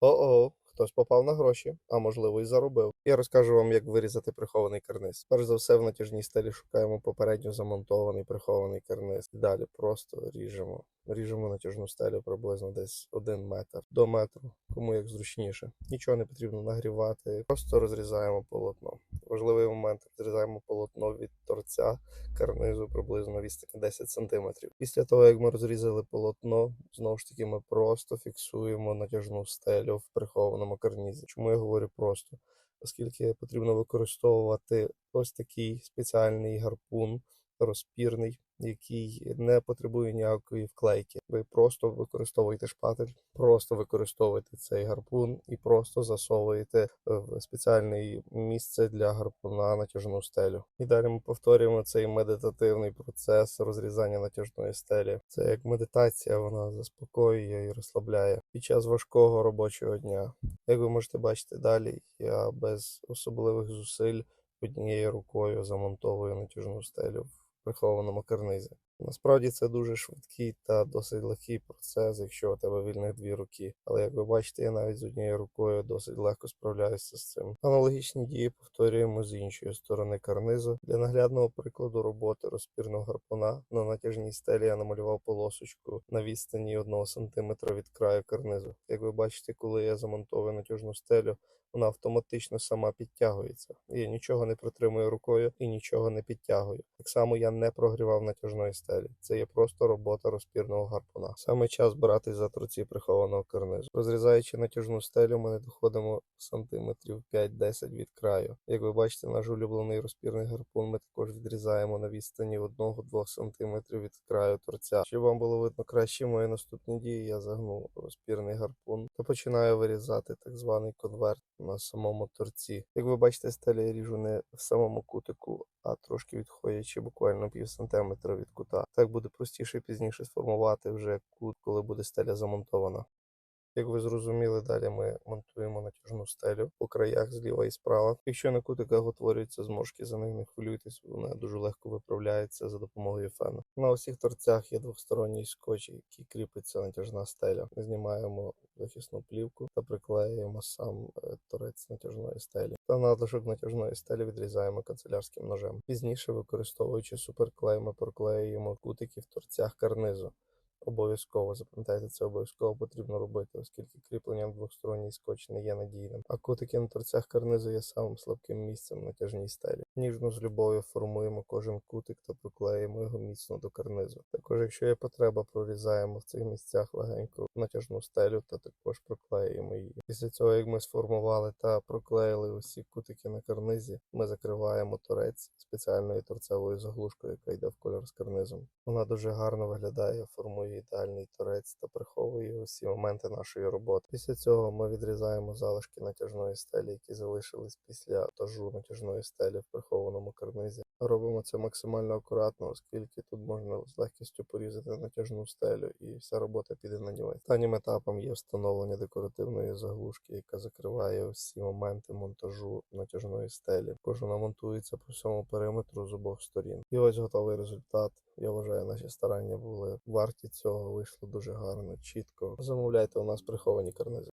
О-о, хтось попав на гроші, а можливо і заробив. Я розкажу вам, як вирізати прихований карниз. Перш за все, в натяжній стелі шукаємо попередньо замонтований прихований карниз. Далі просто ріжемо. Ріжемо натяжну стелю приблизно десь один метр до метру, кому як зручніше. Нічого не потрібно нагрівати, просто розрізаємо полотно. Важливий момент розрізаємо полотно від торця карнизу приблизно відстані 10 см. Після того, як ми розрізали полотно, знову ж таки ми просто фіксуємо натяжну стелю в прихованому карнізі. Чому я говорю просто? Оскільки потрібно використовувати ось такий спеціальний гарпун розпірний, який не потребує ніякої вклейки. Ви просто використовуєте шпатель, просто використовуєте цей гарпун і просто засовуєте в спеціальне місце для гарпуна натяжну стелю. І далі ми повторюємо цей медитативний процес розрізання натяжної стелі. Це як медитація, вона заспокоює і розслабляє під час важкого робочого дня. Як ви можете бачити далі, я без особливих зусиль однією рукою замонтовую натяжну стелю прихованому карнизі. Насправді це дуже швидкий та досить легкий процес, якщо у тебе вільних дві руки. Але як ви бачите, я навіть з однією рукою досить легко справляюся з цим. Аналогічні дії повторюємо з іншої сторони карнизу. Для наглядного прикладу роботи розпірного гарпуна на натяжній стелі я намалював полосочку на відстані 1 см від краю карнизу. Як ви бачите, коли я замонтовую натяжну стелю, вона автоматично сама підтягується. Я нічого не притримую рукою і нічого не підтягую. Так само я не прогрівав натяжної стелі. Це є просто робота розпірного гарпуна. Саме час брати за торці прихованого карнизу. Розрізаючи натяжну стелю, ми не доходимо сантиметрів 5-10 від краю. Як ви бачите, наш улюблений розпірний гарпун ми також відрізаємо на відстані 1-2 см від краю торця. Щоб вам було видно краще мої наступні дії, я загнув розпірний гарпун та починаю вирізати так званий конверт на самому торці. Як ви бачите, стеля я ріжу не в самому кутику, а трошки відходячи буквально пів сантиметра від кута. Так буде простіше пізніше сформувати вже кут, коли буде стеля замонтована. Як ви зрозуміли, далі ми монтуємо натяжну стелю по краях зліва і справа. Якщо на кутиках утворюються зморшки, за них не хвилюйтесь, вони дуже легко виправляються за допомогою фену. На усіх торцях є двосторонній скотч, який кріпиться натяжна стеля. Ми Знімаємо захисну плівку та приклеюємо сам е, торець натяжної стелі. Та надлишок натяжної стелі відрізаємо канцелярським ножем. Пізніше, використовуючи суперклей, ми проклеюємо кутики в торцях карнизу. Обов'язково запам'ятайте, це обов'язково потрібно робити, оскільки кріплення в двосторонній скотч не є надійним. А кутики на торцях карнизу є самим слабким місцем на тяжній стелі. Ніжно з любов'ю формуємо кожен кутик та проклеїмо його міцно до карнизу. Також, якщо є потреба, прорізаємо в цих місцях легенько натяжну стелю та також проклеїмо її. Після цього, як ми сформували та проклеїли усі кутики на карнизі, ми закриваємо торець спеціальною торцевою заглушкою, яка йде в кольор з карнизом. Вона дуже гарно виглядає, формує ідеальний торець та приховує усі моменти нашої роботи. Після цього ми відрізаємо залишки натяжної стелі, які залишились після тажу натяжної стелі в прихованому карнизі. Робимо це максимально акуратно, оскільки тут можна з легкістю порізати натяжну стелю, і вся робота піде на нього. Останнім етапом є встановлення декоративної заглушки, яка закриває всі моменти монтажу натяжної стелі. Також вона монтується по всьому периметру з обох сторін. І ось готовий результат. Я вважаю, наші старання були варті цього. Вийшло дуже гарно, чітко. Замовляйте у нас приховані карнизи.